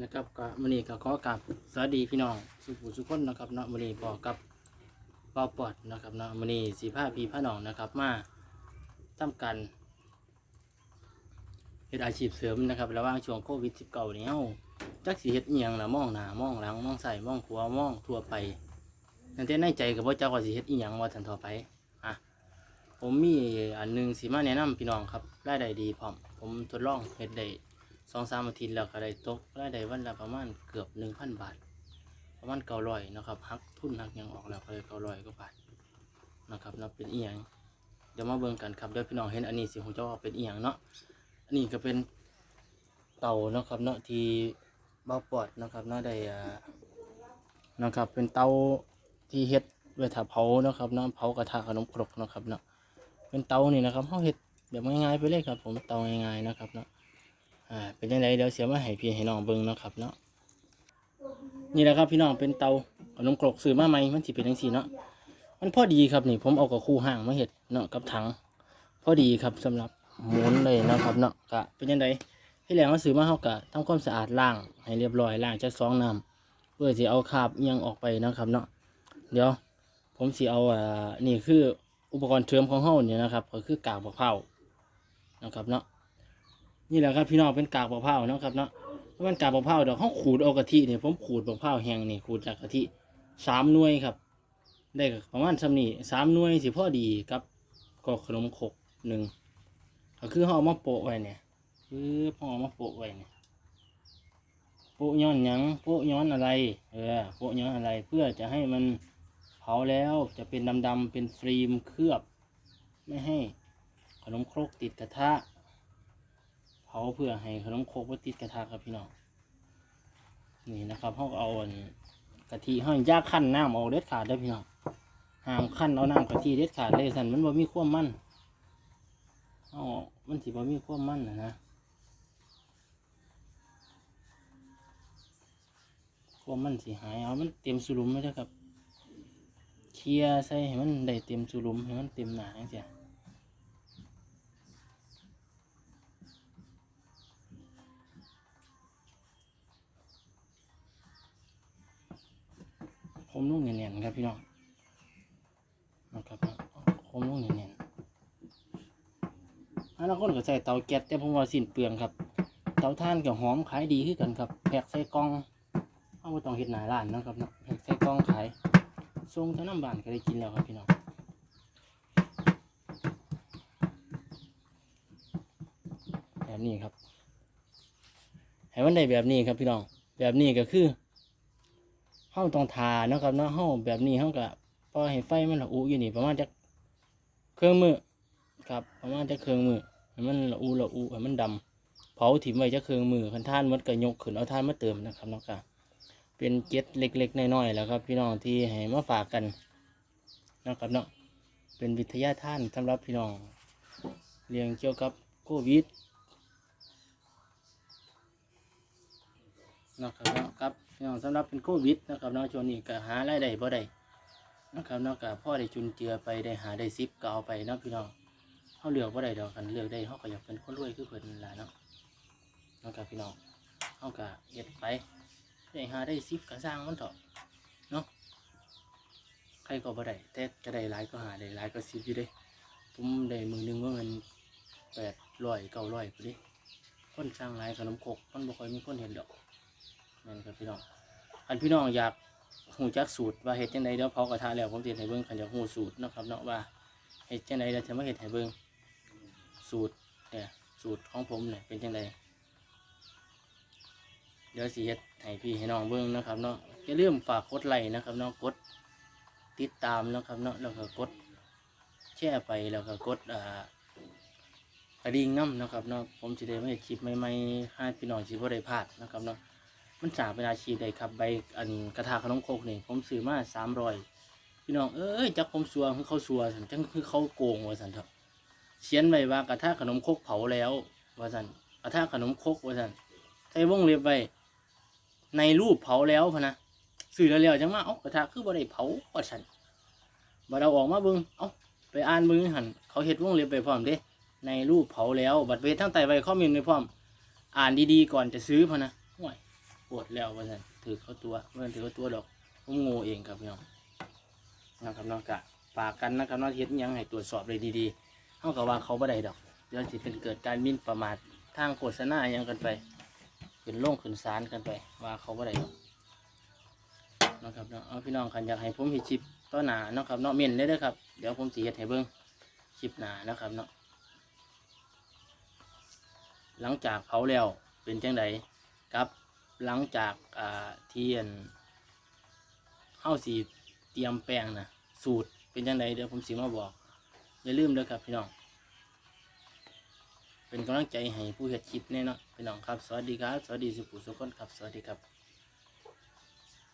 นะครับก็มื้อนี้ก็ขอกราบสวัสดีพี่น้องสุขุสุขคนนะครับเนาะมื้อนี้บอกกับปาปอดนะครับเนาะมื้อนี้สีผ้าพี่ผ้าน้องนะครับมาทำกันเฮ็ดอาชีพเสริมนะครับระหว่างช่วงโควิด19นี้เฮาจักสิเฮ็ดอีหยังล่ะมองหน้ามองหลังมองซ้ายมองขวามองทั่วไปนั่นแต่ในใจก็บ่จักว่าสิเฮ็ดอีหยังว่าทันต่อไปอะผมมีอันหนึงสิมาแนะนำพี่น้องครับรายได้ดีพร้อมผมทดลองเฮ็ดได้ สองสามอาทิตย์แล้วก็ได้ตกรายได้วันละประมาณเกือบหนึ่งพันบาท ประมาณเก้าร้อยนะครับหักทุนหักยังออกแล้วก็เลยเก้าร้อยก็บาทนะครับนับเป็นเอียงเดี๋ยวมาเบิ่งกันครับเดี๋ยวพี่น้องเห็นอันนี้สิผมจะว่าเป็นเอียงเนาะอันนี้ก็เป็นเตานะครับเนาะที่เบาปอดนะครับเนาะได้นะครับเป็นเตาที่เฮ็ดไว้ถ้าเผานะครับเนาะเผากระทะขนมครกนะครับเนาะเป็นเตานี่นะครับเขาเฮ็ดแบบง่ายๆไปเลยครับ ผมเตาง่ายๆนะครับเนาะ อ่าเป็นยังไงเดี๋ยวเสียมาให้พี่ให้น้องเบิ่งเนาะครับเนาะนี่แหละครับพี่น้องเป็นเตาขนมกรกซื้อมาใหม่มันสิเป็นจังซี่เนาะมันพอดีครับนี่ผมเอากับคู่ห่างมาเฮ็ดเนาะกับถัง พอดีครับสำหรับหมุนเลยนะครับเนาะก็เป็นยังไงที่แรกเราซื้อมาเฮาก็ทำความสะอาดล้างให้เรียบร้อยล้างจากสองน้ำเพื่อสิเอาคราบยังออกไปนะครับเนาะเดี๋ยวผมสิเอาอ่านี่คืออุปกรณ์เทอมของเฮาเนี่ยนะครับ ก็คือกากมะพร้าวนะครับเนาะ นี่แหละครับพี่น้องเป็นกากมะพร้าวเนาะครับเนาะเพรามันกากมะพร้าวเดี๋ยวเขาขูดเอากะทิเนี่ยผมขูดมะพร้าวแห้งนี่ขูดจากกะทิสามหน่วยครับ ได้ประมาณสำนี่สามหน่วยสิพอดีกับก็ขนมขกหนึ่งก็คือเขาเอามาโปะไว้เนี่ยคือพอเอามาโปะไว้เนี่ยโปะย้อนยังโปะย้อนอะไรเออโปะย้อนอะไรเพื่อจะให้มันเผาแล้วจะเป็นดำๆเป็นฟิล์มเคลือบ ไม่ให้ขนมครกติดกระทะ เผาเพื่อให้ขนมโคกว่าติดกระทะครับพี่น้องนี่นะครับเขาเอาอันกะทิห้อยยากขั้นน้ำเอาเด็ดขาดได้พี่น้องห้ามขั้นเอาน้ำกะทิเด็ดขาดเลยสันมันบ่มีความมันเอามันสิบ่มีความมันนะนะความมันสิหายเอามันเต็มสุรุมไม่ได้ครับเคลียใส่ให้มันได้เต็มสุรุมให้มันเต็มหนาจังซี่ ผมนุ่งเนียนๆครับพี่น้องนะครับผมนุ่งเนียนๆอันนั้นคนก็ใส่เตาแก๊สแต่ผมว่าสิ้นเปลืองครับ เตาถ่านกับหอมขายดีขึ้นกันครับแพ็กใส่กล่องเอาไปต้องเห็ดหนาร้านนะครับนะแพ็กใส่กล่องขายส่งทาน้ำบานก็ได้กินแล้วครับพี่น้องแบบนี้ครับให้มันได้แบบนี้ครับพี่น้อง แบบนี้ก็คือ เฮาต้องทาเนาะครับเนาะเฮาแบบนี้เฮาก็ปล่อยให้ไฟมันละอุอยู่นี่ประมาณจักเครื่องมือครับประมาณจักเครื่องมือให้มันละอุละอุให้มันดำเผาถิ่มไว้จักเครื่องมือคันท่านมันก็ยกขึ้นเอาท่านมาเติมนะครับเนาะก็เป็นเจ็ดเล็กๆน้อยๆแล้วครับ พี่น้องที่ให้มาฝากกันนะครับเนาะเป็นวิทยาท่านสำหรับพี่น้องเรื่องเกี่ยวกับโควิดนะครับเนาะครับ พี่น้องสำหรับเป็นโควิดนะครับเนาะช่วงนี้ก็หารายได้บ่ได้นะครับเนาะก็พ่อได้จุนเจือไปได้หาได้ซิปก็เอาไปเนาะพี่น้องเขาเลือกบ่ได้ดอกกันเลือกได้เขาก็อยากเป็นคนรวยคือเพิ่นนั่นล่ะเนาะนะครับพี่น้องเขาก็เฮ็ดไปได้หาได้ซิปก็สร้างมันเถอะเนาะใครก็บ่ได้แต่จะได้หลายก็หาได้หลายก็ซิปอยู่เด้ผมได้มือหนึงว่ามันแปดร้อยเก้าร้อยพอดีคนสร้างหลายขนมคกมันบ่ค่อยมีคนเห็นดอก นั่นครับพี่น้องอันพี่น้องอยากหูจักสูตรว่าเห็ดจังไดเดี๋ยวเผากระทะแล้วผมจะเฮ็ดให้เบิ่งขันอยากหูสูตรนะครับเนาะว่าเห็ดจังไดแล้วจะมาเห็ดให้เบิ่งสูตรเนี่ยสูตรของผมเนี่ยเป็นจังไดเดี๋ยวสิเฮ็ดให้พี่ให้น้องเบิ่งนะครับเนาะอย่าลืมฝากกดไลค์นะครับเนาะกดติดตามนะครับเนาะแล้วก็กดแชร์ไปแล้วก็กดอ่ากระดิ่งน้ำนะครับเนาะผมจะได้ไม่เฮ็ดคลิปใหม่ๆให้พี่น้องสิบ่ได้พลาดนะครับเนาะ มันสาเป็นอาชีพใดครับใบอันกระทาขนมโคกนี่ผมซื้อมาสามร้อยพี่น้องเอ้ยจักผมสัวคือเขาสัวสันจังคือเขาโกงว่าสันครับเขียนไว้ว่ากระทาขนมโคกเผาแล้วว่าสันกระทาขนมโคกว่าสันใส่วงเล็บไว้ในรูปเผาแล้วพะนะซื้อแล้วแล้วจังมาเอ้ากระทาคือบ่ได้เผาว่าสันบัดเราออกมาเบิ่งเอ้าไปอ่านเบิ่งหันเขาเฮ็ดวงเล็บไปพร้อมเด้ในรูปเผาแล้ว บัดเวททั้งไตไว้ข้อมูลในพร้อม อ่านดีๆก่อนจะซื้อพะนะ วยผปวดแล้วว่าซั่นถือเขาตัวเมื่ถือเขาตัวดอกผมง่เองครับพี่น้องนะครับน้องกะฝากกันนะครับน้องเฮ็ดยังให้ตรวจสอบเลยดีๆเฮาก็ว่าเขาบ่ได้ดอกเดี๋ยวสิเป็นเกิดการมิ่นประมาททางโฆษณาอิหยังกันไปขึ้นโลงขึ้นศาลกันไป ว่าเขาบ่ได้ดอกนะครับเนาะเอาพี่น้องคันอยากให้ผมเฮ็ดคลิปต่อหนาเนาะครับเนาะเม่นได้เด้อครับเดี๋ยวผมสิเฮ็ดให้เบิ่งคลิปหนานะครับเนาะหลังจากเผาแล้วเป็นจังไดครับ หลังจากอ่าเทียนเข้าสีเตรียมแป้งนะสูตรเป็นจังไดเดี๋ยวผมสิมาบอก อย่าลืมเด้อครับพี่น้อง เป็นกำลังใจให้ผู้เฮ็ดคลิปแน่นอนพี่น้องครับ สวัสดีครับ สวัสดีสุขุสุขคนครับ สวัสดีครับ